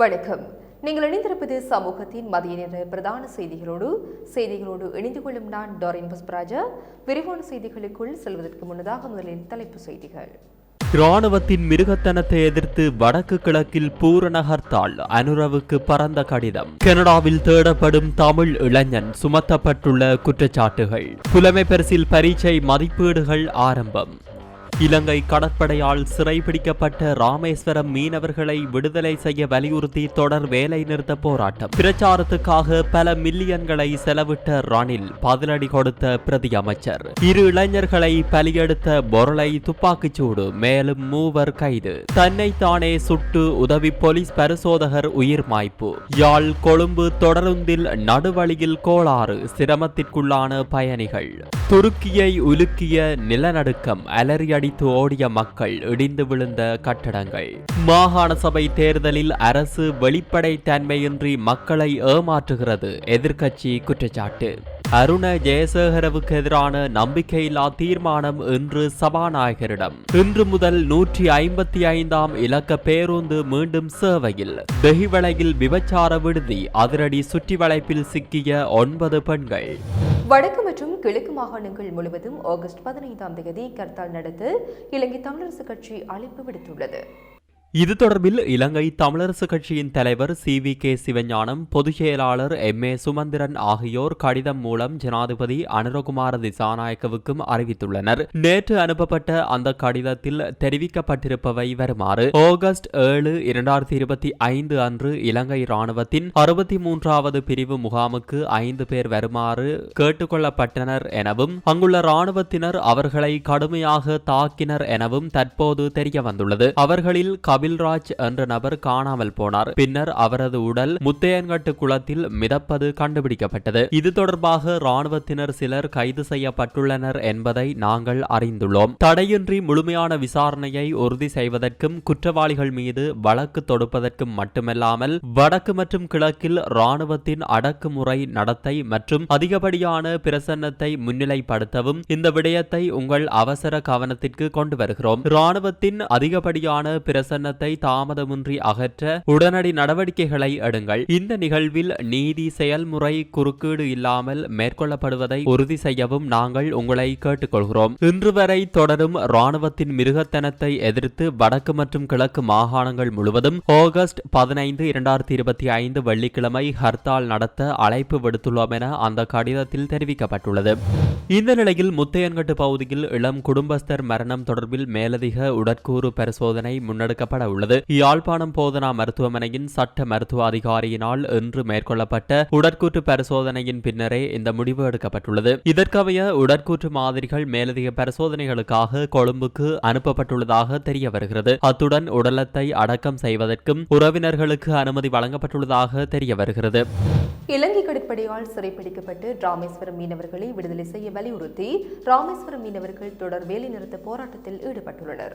வணக்கம். நீங்கள் இணைந்திருப்பது சமூகத்தின் மதிய நேர பிரதான செய்திகளோடு செய்திகளோடு இணைந்து கொள்ளும் நான் டாரின் புஷ்பராஜா. விரிவான செய்திகளுக்குள் செல்வதற்கு முன்னதாக முதலில் தலைப்பு செய்திகள். இராணுவத்தின் மிருகத்தனத்தை எதிர்த்து வடக்கு கிழக்கில் பூரண ஹர்த்தால் அனுரவுக்கு பரந்த கடிதம். கனடாவில் தேடப்படும் தமிழ் இளைஞன் சுமத்தப்பட்டுள்ள குற்றச்சாட்டுகள். புலமை பரிசில் பரீட்சை மதிப்பீடுகள் ஆரம்பம். இலங்கை கடற்படையால் சிறைபிடிக்கப்பட்ட ராமேஸ்வரம் மீனவர்களை விடுதலை செய்ய வலியுறுத்தி தொடர் வேலை நிறுத்த போராட்டம். பிரச்சாரத்துக்காக பல மில்லியன்களை செலவிட்ட ரணில் பதிலடி கொடுத்த பிரதி அமைச்சர். இரு இளைஞர்களை பலியெடுத்த பொருளை துப்பாக்கிச்சூடு மேலும் மூவர் கைது. தன்னை தானே சுட்டு உதவி போலீஸ் பரிசோதகர் உயிர் மாய்ப்பு. யாழ் கொழும்பு தொடருந்தில் நடுவழியில் கோளாறு சிரமத்திற்குள்ளான பயணிகள். துருக்கியை உலுக்கிய நிலநடுக்கம் அலறியடி அடித்து ஓடிய மக்கள் இடிந்து விழுந்த கட்டடங்கள். மாகாண சபை தேர்தலில் அரசு வெளிப்படைத்தன்மையின்றி மக்களை ஏமாற்றுகிறது எதிர்க்கட்சி குற்றச்சாட்டு. அருண ஜெயசேகரவுக்கு எதிரான நம்பிக்கையில்லா தீர்மானம் இன்று சபாநாயகரிடம். இன்று முதல் நூற்றி ஐம்பத்தி ஐந்தாம் இலக்க பேருந்து மீண்டும் சேவையில். தெஹிவளையில் விபச்சார விடுதி அதிரடி சுற்றி வளைப்பில் சிக்கிய ஒன்பது பெண்கள். வடக்கு மற்றும் கிழக்கு மாகாணங்கள் முழுவதும் ஆகஸ்ட் பதினைந்தாம் தேதி கர்த்தால் நடத்த இலங்கை தமிழரசு கட்சி அழைப்பு விடுத்துள்ளது. இது தொடர்பில் இலங்கை தமிழரசு கட்சியின் தலைவர் சி வி கே சிவஞானம் பொதுச் செயலாளர் எம் ஏ சுமந்திரன் ஆகியோர் கடிதம் மூலம் ஜனாதிபதி அனுரகுமார திசாநாயக்கவுக்கும் அறிவித்துள்ளனர். நேற்று அனுப்பப்பட்ட அந்த கடிதத்தில் தெரிவிக்கப்பட்டிருப்பவை வருமாறு ஆகஸ்ட் ஏழு இரண்டாயிரத்தி இருபத்தி ஐந்து அன்று இலங்கை ராணுவத்தின் அறுபத்தி மூன்றாவது பிரிவு முகாமுக்கு ஐந்து பேர் வருமாறு கேட்டுக்கொள்ளப்பட்டனர் எனவும் அங்குள்ள ராணுவத்தினர் அவர்களை கடுமையாக தாக்கினர் எனவும் தற்போது தெரிய வந்துள்ளது அவர்களில் கபில்ராஜ் என்ற நபர் காணாமல் போனார். பின்னர் அவரது உடல் முத்தையன்கட்டு குளத்தில் மிதப்பது கண்டுபிடிக்கப்பட்டது. இது தொடர்பாக ராணுவத்தினர் சிலர் கைது செய்யப்பட்டுள்ளனர் என்பதை நாங்கள் அறிந்துள்ளோம். தடையின்றி முழுமையான விசாரணையை உறுதி செய்வதற்கும் குற்றவாளிகள் மீது வழக்கு தொடுப்பதற்கும் மட்டுமல்லாமல் வடக்கு மற்றும் கிழக்கில் ராணுவத்தின் அடக்குமுறை நடத்தை மற்றும் அதிகப்படியான பிரசன்னத்தை முன்னிலைப்படுத்தவும் இந்த விடயத்தை உங்கள் அவசர கவனத்திற்கு கொண்டு வருகிறோம். ராணுவத்தின் அதிகப்படியான பிரசன்ன பிரசன்னத்தை தாமதமின்றி அகற்ற உடனடி நடவடிக்கைகளை எடுங்கள். இந்த நிகழ்வில் நீதி செயல்முறை குறுக்கீடு இல்லாமல் மேற்கொள்ளப்படுவதை உறுதி செய்யவும் நாங்கள் உங்களை கேட்டுக்கொள்கிறோம். இன்று வரை தொடரும் ராணுவத்தின் மிருகத்தனத்தை எதிர்த்து வடக்கு மற்றும் கிழக்கு மாகாணங்கள் முழுவதும் ஆகஸ்ட் பதினைந்து இரண்டாயிரத்தி இருபத்தி ஐந்து வெள்ளிக்கிழமை ஹர்த்தால் நடத்த அழைப்பு விடுத்துள்ளோம் என அந்த கடிதத்தில் தெரிவிக்கப்பட்டுள்ளது. இந்த நிலையில் முத்தையன்கட்டு பகுதியில் இளம் குடும்பஸ்தர் மரணம் தொடர்பில் மேலதிக உடற்கூறு பரிசோதனை முன்னெடுக்கப்பட உள்ளது. யாழ்ப்பாணம் போதனா மருத்துவமனையின் சட்ட மருத்துவ அதிகாரியினால் இன்று மேற்கொள்ளப்பட்ட உடற்கூற்று பரிசோதனையின் பின்னரே இந்த முடிவு எடுக்கப்பட்டுள்ளது. இதற்கமைய உடற்கூற்று மாதிரிகள் மேலதிக பரிசோதனைகளுக்காக கொழும்புக்கு அனுப்பப்பட்டுள்ளதாக தெரிய வருகிறது அத்துடன் உடலத்தை அடக்கம் செய்வதற்கும் உறவினர்களுக்கு அனுமதி வழங்கப்பட்டுள்ளதாக தெரிய வருகிறது இலங்கை கடற்படையால் சிறைப்பிடிக்கப்பட்டு ராமேஸ்வரம் மீனவர்களை விடுதலை செய்ய வலியுறுத்தி ராமேஸ்வரம் மீனவர்கள் தொடர் வேலைநிறுத்த போராட்டத்தில் ஈடுபட்டுள்ளனர்.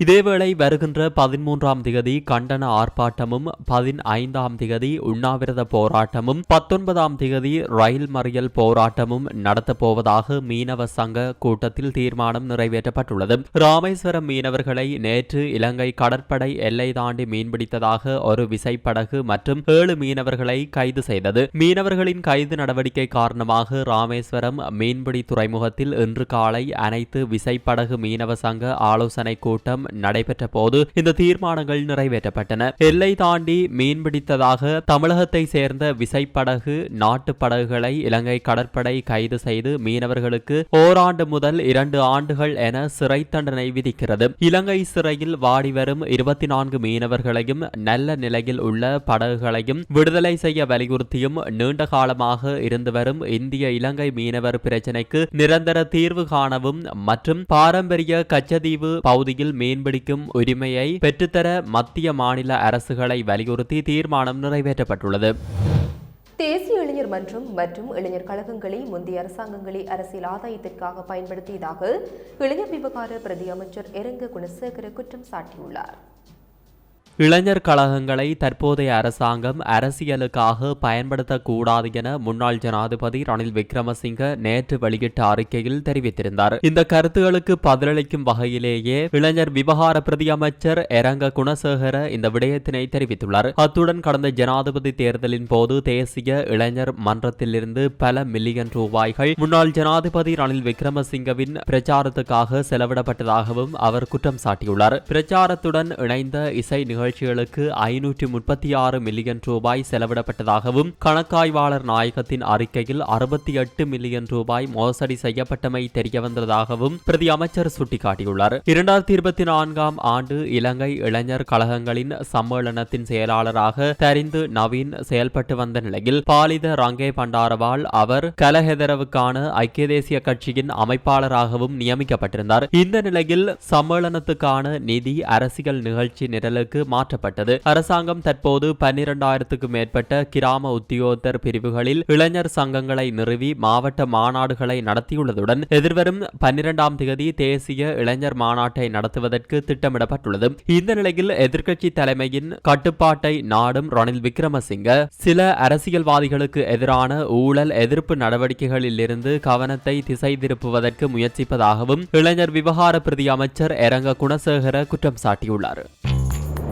இதேவேளை வருகின்ற பதிமூன்றாம் திகதி கண்டன ஆர்ப்பாட்டமும் பதினைந்தாம் திகதி உண்ணாவிரத போராட்டமும் பத்தொன்பதாம் திகதி ரயில் மறியல் போராட்டமும் நடத்தப்போவதாக மீனவ சங்க கூட்டத்தில் தீர்மானம் நிறைவேற்றப்பட்டுள்ளது. ராமேஸ்வரம் மீனவர்களை நேற்று இலங்கை கடற்படை எல்லை தாண்டி மீன்பிடித்ததாக ஒரு விசைப்படகு மற்றும் ஏழு மீனவர்களை கைது செய்தது. மீனவர்களின் கைது நடவடிக்கை காரணமாக ராமேஸ்வரம் மீன்பிடி துறைமுகத்தில் இன்று காலை அனைத்து விசைப்படகு மீனவ சங்க ஆலோசனை கூட்டம் நடைபெற்ற போது இந்த தீர்மானங்கள் நிறைவேற்றப்பட்டன. எல்லை தாண்டி மீன்பிடித்ததாக தமிழகத்தை சேர்ந்த விசைப்படகு நாட்டு படகுகளை இலங்கை கடற்படை கைது செய்து மீனவர்களுக்கு ஓராண்டு முதல் இரண்டு ஆண்டுகள் என சிறை தண்டனை விதிக்கிறது. இலங்கை சிறையில் வாடி வரும் இருபத்தி நான்கு மீனவர்களையும் நல்ல நிலையில் உள்ள படகுகளையும் விடுதலை செய்ய வலியுறுத்தியும் நீண்ட காலமாக இருந்து வரும் இந்திய இலங்கை மீனவர் பிரச்சினைக்கு நிரந்தர தீர்வு காணவும் மற்றும் பாரம்பரிய கச்சதீவு பகுதியில் மீன்பிடிக்கும் உரிமையை பெற்றுத்தர மத்திய மாநில அரசுகளை வலியுறுத்தி தீர்மானம் நிறைவேற்றப்பட்டுள்ளது. தேசிய இளைஞர் மன்றம் மற்றும் இளைஞர் கழகங்களை முந்தைய அரசாங்கங்களை அரசியல் ஆதாயத்திற்காக பயன்படுத்தியதாக இளைஞர் விவகார பிரதி அமைச்சர் எரங்க குணசேகர குற்றம் சாட்டியுள்ளார். இளைஞர் கழகங்களை தற்போதைய அரசாங்கம் அரசியலுக்காக பயன்படுத்தக்கூடாது என முன்னாள் ஜனாதிபதி ரணில் விக்ரமசிங்க நேற்று வெளியிட்ட அறிக்கையில் தெரிவித்திருந்தார். இந்த கருத்துகளுக்கு பதிலளிக்கும் வகையிலேயே இளைஞர் விவகார பிரதி அமைச்சர் எரங்க குணசேகர இந்த விடயத்தினை தெரிவித்துள்ளார். அத்துடன் கடந்த ஜனாதிபதி தேர்தலின் போது தேசிய இளைஞர் மன்றத்திலிருந்து பல மில்லியன் ரூபாய்கள் முன்னாள் ஜனாதிபதி ரணில் விக்ரமசிங்கவின் பிரச்சாரத்துக்காக செலவிடப்பட்டதாகவும் அவர் குற்றம் சாட்டியுள்ளார். பிரச்சாரத்துடன் இணைந்த இசை நிகழ்ச்சிகளுக்கு ஐநூற்றி முப்பத்தி ஆறு மில்லியன் ரூபாய் செலவிடப்பட்டதாகவும் கணக்காய்வாளர் நாயகத்தின் அறிக்கையில் அறுபத்தி எட்டு மில்லியன் ரூபாய் மோசடி செய்யப்பட்டமை தெரியவந்ததாகவும் பிரதி அமைச்சர் சுட்டிக்காட்டியுள்ளார். இரண்டாயிரத்தி இருபத்தி நான்காம் ஆண்டு இலங்கை இளைஞர் கழகங்களின் சம்மேளனத்தின் செயலாளராக தெரிந்து நவீன் செயல்பட்டு வந்த நிலையில் பாலித ரங்கே பண்டாரவால் அவர் கலஹெதரவுக்கான ஐக்கிய தேசிய கட்சியின் அமைப்பாளராகவும் நியமிக்கப்பட்டிருந்தார். இந்த நிலையில் சம்மேளனத்துக்கான நிதி அரசியல் நிகழ்ச்சி நிரலுக்கு மாற்றப்பட்டது. அரசாங்கம் தற்போது பன்னிரண்டாயிரத்துக்கும் மேற்பட்ட கிராம உத்தியோகத்தர் பிரிவுகளில் இளைஞர் சங்கங்களை நிறுவி மாவட்ட மாநாடுகளை நடத்தியுள்ளதுடன் எதிர்வரும் பன்னிரண்டாம் தேதி தேசிய இளைஞர் மாநாட்டை நடத்துவதற்கு திட்டமிடப்பட்டுள்ளது. இந்த நிலையில் எதிர்க்கட்சி தலைமையின் கட்டுப்பாட்டை நாடும் ரணில் விக்ரமசிங்க. சில அரசியல்வாதிகளுக்கு எதிரான ஊழல் எதிர்ப்பு நடவடிக்கைகளில் இருந்து கவனத்தை திசை திருப்புவதற்கு முயற்சிப்பதாகவும் இளைஞர் விவகார பிரதி அமைச்சர் எரங்க குணசேகர குற்றம் சாட்டியுள்ளார்.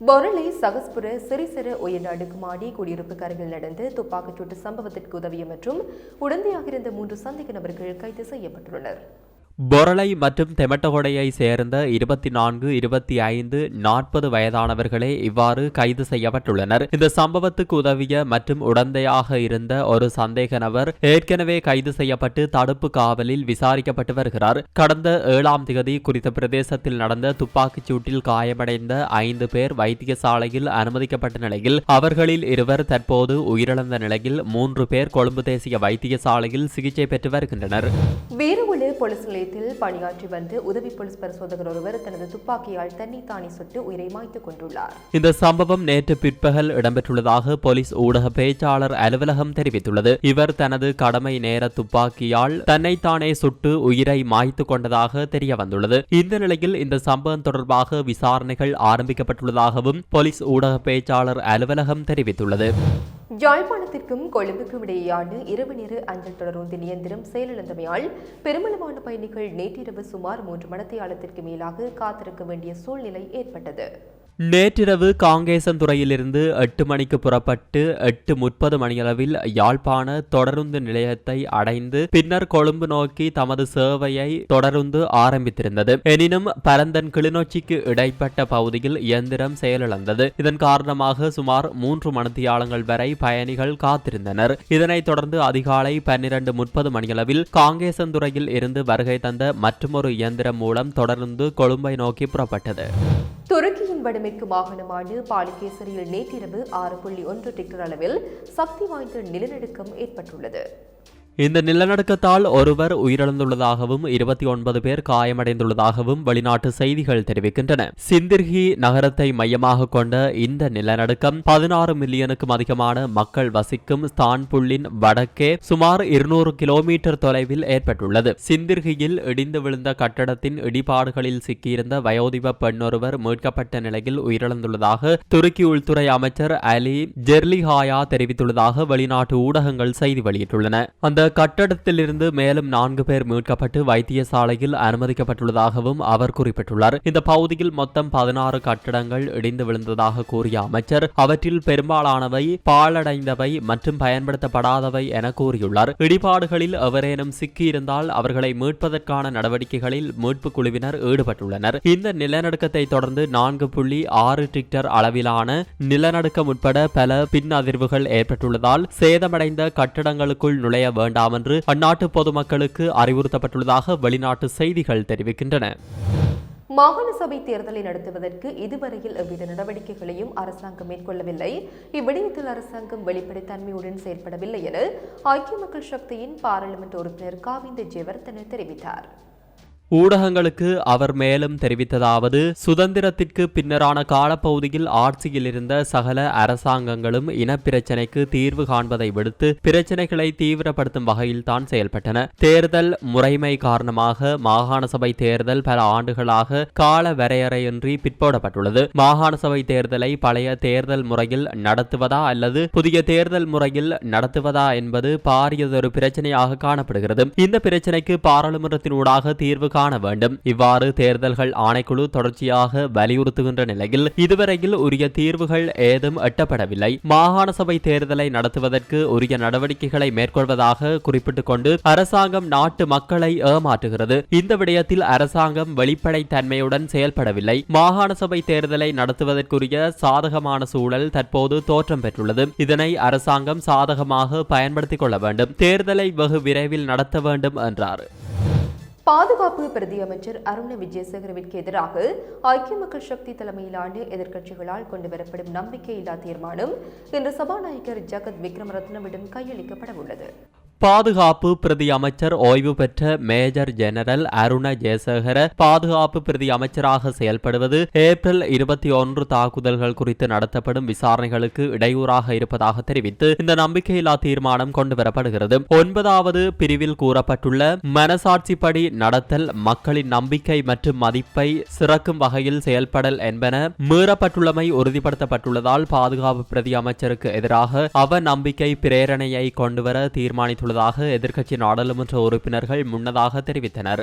பொருளை சகஸ்புர சிறு சிறு உயர் அடுக்குமாடி குடியிருப்புக்கு அருகில் நடந்த துப்பாக்கிச்சூட்டு சம்பவத்திற்கு உதவிய மற்றும் உடந்தையாக இருந்த மூன்று சந்தேக நபர்கள் கைது செய்யப்பட்டுள்ளனர். பொரளை மற்றும் தெமட்டகொடையை சேர்ந்த இருபத்தி நான்கு இருபத்தி ஐந்து நாற்பது வயதானவர்களே இவ்வாறு கைது செய்யப்பட்டுள்ளனர். இந்த சம்பவத்துக்கு உதவிய மற்றும் உடந்தையாக இருந்த ஒரு சந்தேக நபர் ஏற்கனவே கைது செய்யப்பட்டு தடுப்பு காவலில் விசாரிக்கப்பட்டு வருகிறார். கடந்த ஏழாம் திகதி குறித்த பிரதேசத்தில் நடந்த துப்பாக்கிச் சூட்டில் காயமடைந்த ஐந்து பேர் வைத்தியசாலையில் அனுமதிக்கப்பட்ட நிலையில் அவர்களில் இருவர் தற்போது உயிரிழந்த நிலையில் மூன்று பேர் கொழும்பு தேசிய வைத்தியசாலையில் சிகிச்சை பெற்று வருகின்றனர். போலீஸ் நிலையத்தில் பணியாற்றி வந்து உதவி போலீஸ் பரிசோதகர் ஒருவர் தனது துப்பாக்கியால் தன்னைத்தானே சுட்டு உயிரை மாய்த்துக் கொண்டுள்ளார் இந்த சம்பவம் நேற்று பிற்பகல் இடம்பெற்றுள்ளதாக போலீஸ் ஊடக பேச்சாளர் அலுவலகம் தெரிவித்துள்ளது. இவர் தனது கடமை நேர துப்பாக்கியால் தன்னைத்தானே சுட்டு உயிரை மாய்த்து கொண்டதாக தெரிய வந்துள்ளது இந்த நிலையில் இந்த சம்பவம் தொடர்பாக விசாரணைகள் ஆரம்பிக்கப்பட்டுள்ளதாகவும் போலீஸ் ஊடக பேச்சாளர் அலுவலகம் தெரிவித்துள்ளது. யாழ்ப்பாணத்திற்கும் கொழும்புக்கும் இடையேயான இரவு நேர அஞ்சல் தொடருந்து இயந்திரம் செயலிழந்தமையால் பெருமளவான பயணிகள் நேற்றிரவு சுமார் மூன்று மணத்தியாலத்திற்கு மேலாக காத்திருக்க வேண்டிய சூழ்நிலை ஏற்பட்டது. நேற்றிரவு காங்கேசந்துறையிலிருந்து எட்டு மணிக்கு புறப்பட்டு எட்டு முப்பது மணியளவில் யாழ்ப்பாண தொடருந்து நிலையத்தை அடைந்து பின்னர் கொழும்பு நோக்கி தமது சேவையை தொடருந்து ஆரம்பித்திருந்தது. எனினும் பரந்தன் கிளிநொச்சிக்கு இடைப்பட்ட பகுதியில் இயந்திரம் செயலிழந்தது. இதன் காரணமாக சுமார் மூன்று மணித்தியாலங்கள் வரை பயணிகள் காத்திருந்தனர். இதனைத் தொடர்ந்து அதிகாலை பன்னிரண்டு முப்பது மணியளவில் காங்கேசன்துறையில் இருந்து வருகை தந்த மற்றொரு இயந்திரம் மூலம் தொடர்ந்து கொழும்பை நோக்கி புறப்பட்டது. துருக்கியின் வடமேற்கு மாகாணமான பாலிகேசரியில் நேற்றிரவு ஆறு புள்ளி ஒன்று டிக்டர் அளவில் சக்தி வாய்ந்த நிலநடுக்கம் ஏற்பட்டுள்ளது. இந்த நிலநடுக்கத்தால் ஒருவர் உயிரிழந்துள்ளதாகவும் இருபத்தி ஒன்பது பேர் காயமடைந்துள்ளதாகவும் வெளிநாட்டு செய்திகள் தெரிவிக்கின்றன. சிந்திர்கி நகரத்தை மையமாக கொண்ட இந்த நிலநடுக்கம் பதினாறு மில்லியனுக்கும் அதிகமான மக்கள் வசிக்கும் ஸ்தான்புல்லின் வடக்கே சுமார் இருநூறு கிலோமீட்டர் தொலைவில் ஏற்பட்டுள்ளது. சிந்திர்கியில் இடிந்து விழுந்த கட்டடத்தின் இடிபாடுகளில் சிக்கியிருந்த வயோதிப பெண்ணொருவர் மீட்கப்பட்ட நிலையில் உயிரிழந்துள்ளதாக துருக்கி உள்துறை அமைச்சர் அலி ஜெர்லிஹாயா தெரிவித்துள்ளதாக வெளிநாட்டு ஊடகங்கள் செய்தி வெளியிட்டுள்ளன. அந்த கட்டடத்திலிருந்து மேலும் நான்கு பேர் மீட்கப்பட்டு வைத்தியசாலையில் அனுமதிக்கப்பட்டுள்ளதாகவும் அவர் குறிப்பிட்டுள்ளார். இந்த பகுதியில் மொத்தம் பதினாறு கட்டடங்கள் இடிந்து விழுந்ததாக கூறிய அமைச்சர் அவற்றில் பெரும்பாலானவை பாழடைந்தவை மற்றும் பயன்படுத்தப்படாதவை என கூறியுள்ளார். இடிபாடுகளில் எவரேனும் சிக்கியிருந்தால் அவர்களை மீட்பதற்கான நடவடிக்கைகளில் மீட்புக் குழுவினர் ஈடுபட்டுள்ளனர். இந்த நிலநடுக்கத்தை தொடர்ந்து நான்கு புள்ளி ஆறு டிக்டர் அளவிலான நிலநடுக்கம் உட்பட பல பின் அதிர்வுகள் ஏற்பட்டுள்ளதால் சேதமடைந்த கட்டடங்களுக்குள் நுழைய வேண்டாம் என்று அந்நாட்டு பொதுமக்களுக்கு அறிவுறுத்தப்பட்டுள்ளதாக வெளிநாட்டு செய்திகள் தெரிவிக்கின்றன. மாகாண சபை தேர்தலை நடத்துவதற்கு இதுவரையில் எவ்வித நடவடிக்கைகளையும் அரசாங்கம் மேற்கொள்ளவில்லை. இவ்விடயத்தில் அரசாங்கம் வெளிப்படைத்தன்மையுடன் செயல்படவில்லை என ஐக்கிய மக்கள் சக்தியின் பாராளுமன்ற உறுப்பினர் காவிந்த ஜெயவர்தன தெரிவித்தார். ஊடகங்களுக்கு அவர் மேலும் தெரிவித்ததாவது சுதந்திரத்திற்கு பின்னரான காலப்பகுதியில் ஆட்சியில் இருந்த சகல அரசாங்கங்களும் இனப்பிரச்சினைக்கு தீர்வு காண்பதை விடுத்து பிரச்சினைகளை தீவிரப்படுத்தும் வகையில் தான் செயல்பட்டன. தேர்தல் முறைமை காரணமாக மாகாண சபை தேர்தல் பல ஆண்டுகளாக கால வரையறையின்றி பிற்போடப்பட்டுள்ளது. மாகாண சபை தேர்தலை பழைய தேர்தல் முறையில் நடத்துவதா அல்லது புதிய தேர்தல் முறையில் நடத்துவதா என்பது பாரியதொரு பிரச்சனையாக காணப்படுகிறது. இந்த பிரச்சனைக்கு பாராளுமன்றத்தினூடாக தீர்வு காண வேண்டும். இவ்வாறு தேர்தல்கள் ஆணைக்குழு தொடர்ச்சியாக வலியுறுத்துகின்ற நிலையில் இதுவரையில் உரிய தீர்வுகள் ஏதும் எட்டப்படவில்லை. மாகாண சபை தேர்தலை நடத்துவதற்கு உரிய நடவடிக்கைகளை மேற்கொள்வதாக குறிப்பிட்டுக் கொண்டு அரசாங்கம் நாட்டு மக்களை ஏமாற்றுகிறது. இந்த விடயத்தில் அரசாங்கம் வெளிப்படை தன்மையுடன் செயல்படவில்லை. மாகாண சபை தேர்தலை நடத்துவதற்குரிய சாதகமான சூழல் தற்போது தோற்றம் பெற்றுள்ளது. இதனை அரசாங்கம் சாதகமாக பயன்படுத்திக் கொள்ள வேண்டும். தேர்தலை வெகு விரைவில் நடத்த வேண்டும் என்றார். பாதுகாப்பு பிரதி அமைச்சர் அருண விஜயசேகரவிற்கு எதிராக ஐக்கிய மக்கள் சக்தி தலைமையிலான எதிர்க்கட்சிகளால் கொண்டுவரப்படும் நம்பிக்கையில்லா தீர்மானம் இன்று சபாநாயகர் ஜகத் விக்ரமரத்னவிடம் கையளிக்கப்பட உள்ளது. பாதுகாப்பு பிரதி அமைச்சர் ஓய்வு பெற்ற மேஜர் ஜெனரல் அருண ஜெயசேகர பாதுகாப்பு பிரதி அமைச்சராக செயல்படுவது ஏப்ரல் இருபத்தி ஒன்று தாக்குதல்கள் குறித்து நடத்தப்படும் விசாரணைகளுக்கு இடையூறாக இருப்பதாக தெரிவித்து இந்த நம்பிக்கையில்லா தீர்மானம் கொண்டுவரப்படுகிறது. ஒன்பதாவது பிரிவில் கூறப்பட்டுள்ள மனசாட்சிப்படி நடத்தல் மக்களின் நம்பிக்கை மற்றும் மதிப்பை சிறக்கும் வகையில் செயல்படல் என்பன மீறப்பட்டுள்ளமை உறுதிப்படுத்தப்பட்டுள்ளதால் பாதுகாப்பு பிரதி அமைச்சருக்கு எதிராக அவ நம்பிக்கை பிரேரணையை கொண்டுவர உள்ளதாக எதிர்க்கட்சி நாடாளுமன்ற உறுப்பினர்கள் முன்னதாக தெரிவித்தனர்.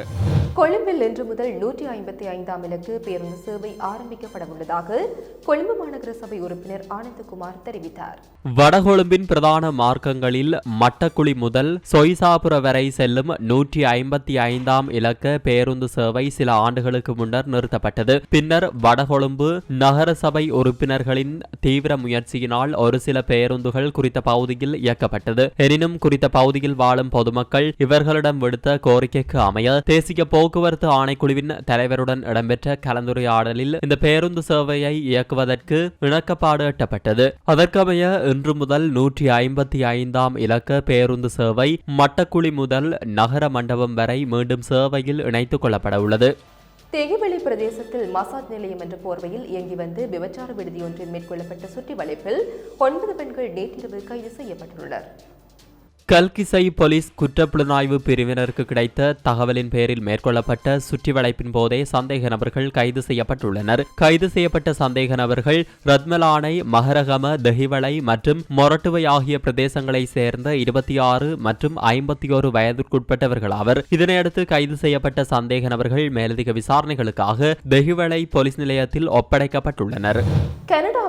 கொழும்பில் இன்று முதல் நூற்றி ஐம்பத்தி ஐந்தாம் இலக்கு பேருந்து சேவை ஆரம்பிக்கப்பட உள்ளதாக கொழும்பு மாநகர சபை உறுப்பினர் ஆனந்தகுமார் தெரிவித்தார். வடகொழும்பின் பிரதான மார்க்கங்களில் மட்டக்குழி முதல் சொய்சாபுர வரை செல்லும் நூற்றி ஐம்பத்தி ஐந்தாம் இலக்க பேருந்து சேவை சில ஆண்டுகளுக்கு முன்னர் நிறுத்தப்பட்டது. பின்னர் வடகொழும்பு நகர சபை உறுப்பினர்களின் தீவிர முயற்சியினால் ஒரு சில பேருந்துகள் குறித்த பகுதியில் இயக்கப்பட்டது. எனினும் குறித்த பகுதியில் வாழும் பொதுமக்கள் இவர்களிடம் விடுத்த கோரிக்கைக்கு அமைய தேசிய போக்குவரத்து ஆணைக்குழுவின் தலைவருடன் இடம்பெற்ற கலந்துரையாடலில் இந்த பேருந்து சேவையை இயக்குவதற்கு இணக்கப்பாடு எட்டப்பட்டது. அதற்கமைய இன்று முதல் நூற்றி ஐம்பத்தி ஐந்தாம் இலக்க பேருந்து சேவை மட்டக்குழி முதல் நகர மண்டபம் வரை மீண்டும் சேவையில் இணைத்துக் கொள்ளப்பட உள்ளது. தேகிவெளி பிரதேசத்தில் மசாஜ் நிலையம் என்ற போர்வையில் இயங்கி வந்து விபச்சார விடுதி ஒன்றில் மேற்கொள்ளப்பட்ட சுற்றி வளைப்பில் ஒன்பது பெண்கள் நேற்றிரவு கைது செய்யப்பட்டுள்ளனர். கல்கிசை போலீஸ் குற்றப்புலனாய்வு பிரிவினருக்கு கிடைத்த தகவலின் பேரில் மேற்கொள்ளப்பட்ட சுற்றிவளைப்பின் போதே சந்தேக நபர்கள் கைது செய்யப்பட்டுள்ளனர். கைது செய்யப்பட்ட சந்தேக நபர்கள் ரத்மலானை மகரகம தெஹிவளை மற்றும் மொரட்டுவை ஆகிய பிரதேசங்களை சேர்ந்த இருபத்தி ஆறு மற்றும் ஐம்பத்தி ஓரு வயதிற்குட்பட்டவர்கள் ஆவர். இதனையடுத்து கைது செய்யப்பட்ட சந்தேக நபர்கள் மேலதிக விசாரணைகளுக்காக தெஹிவளை போலீஸ் நிலையத்தில் ஒப்படைக்கப்பட்டுள்ளனர்.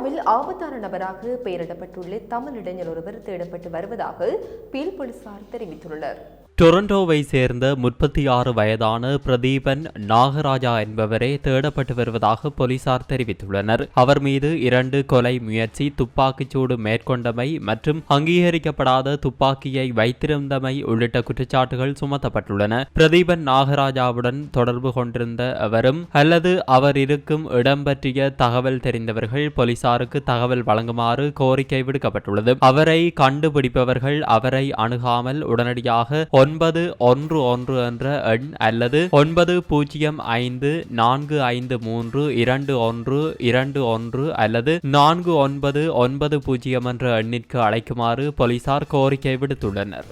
கனடாவில் ஆபத்தான நபராக பெயரிடப்பட்டுள்ள தமிழ் இளைஞர் ஒருவர் தேடப்பட்டு வருவதாக பீல் போலீசார் தெரிவித்துள்ளனர். டொரண்டோவை சேர்ந்த முப்பத்தி ஆறு வயதான பிரதீபன் நாகராஜா என்பவரே தேடப்பட்டு வருவதாக போலீசார் தெரிவித்துள்ளனர். அவர் மீது இரண்டு கொலை முயற்சி துப்பாக்கிச்சூடு மேற்கொண்டமை மற்றும் அங்கீகரிக்கப்படாத துப்பாக்கியை வைத்திருந்தமை உள்ளிட்ட குற்றச்சாட்டுகள் சுமத்தப்பட்டுள்ளன. பிரதீபன் நாகராஜாவுடன் தொடர்பு கொண்டிருந்த அவரும் அல்லது அவர் இருக்கும் இடம் பற்றிய தகவல் தெரிந்தவர்கள் போலீசாருக்கு தகவல் வழங்குமாறு கோரிக்கை விடுக்கப்பட்டுள்ளது. அவரை கண்டுபிடிப்பவர்கள் அவரை அணுகாமல் உடனடியாக ஒன்பது ஒன்று ஒன்று என்ற எண் அல்லது ஒன்பது பூஜ்ஜியம் ஐந்து நான்கு ஐந்து மூன்று இரண்டு ஒன்று இரண்டு ஒன்று அல்லது நான்கு ஒன்பது ஒன்பது பூஜ்ஜியம் என்ற எண்ணிற்கு அழைக்குமாறு போலீசார் கோரிக்கை விடுத்துள்ளனர்.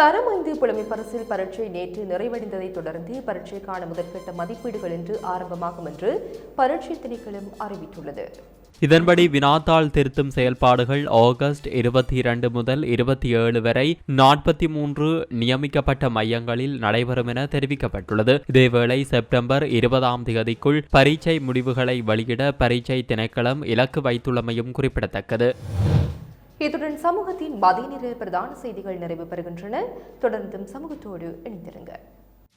தரம் ஐந்து புலமை பரிசில் பரீட்சை நேற்று நிறைவடைந்ததை தொடர்ந்து பரீட்சைக்கான முதற்கட்ட மதிப்பீடுகள் இன்று ஆரம்பமாகும் என்று பரீட்சை திணைக்களம் அறிவித்துள்ளது. இதன்படி வினாத்தாள் திருத்தும் செயல்பாடுகள் ஆகஸ்ட் இருபத்தி இரண்டு முதல் இருபத்தி ஏழு வரை நாற்பத்தி மூன்று நியமிக்கப்பட்ட மையங்களில் நடைபெறும் என தெரிவிக்கப்பட்டுள்ளது. இதேவேளை செப்டம்பர் இருபதாம் தேதிக்குள் பரீட்சை முடிவுகளை வெளியிட பரீட்சை திணைக்களம் இலக்கு வைத்துள்ளமையும் குறிப்பிடத்தக்கது. இத்துடன் சமூகத்தின் மதிய நேர பிரதான செய்திகள் நிறைவு பெறுகின்றன. தொடர்ந்தும் சமூகத்தோடு இணைந்திருங்கள்.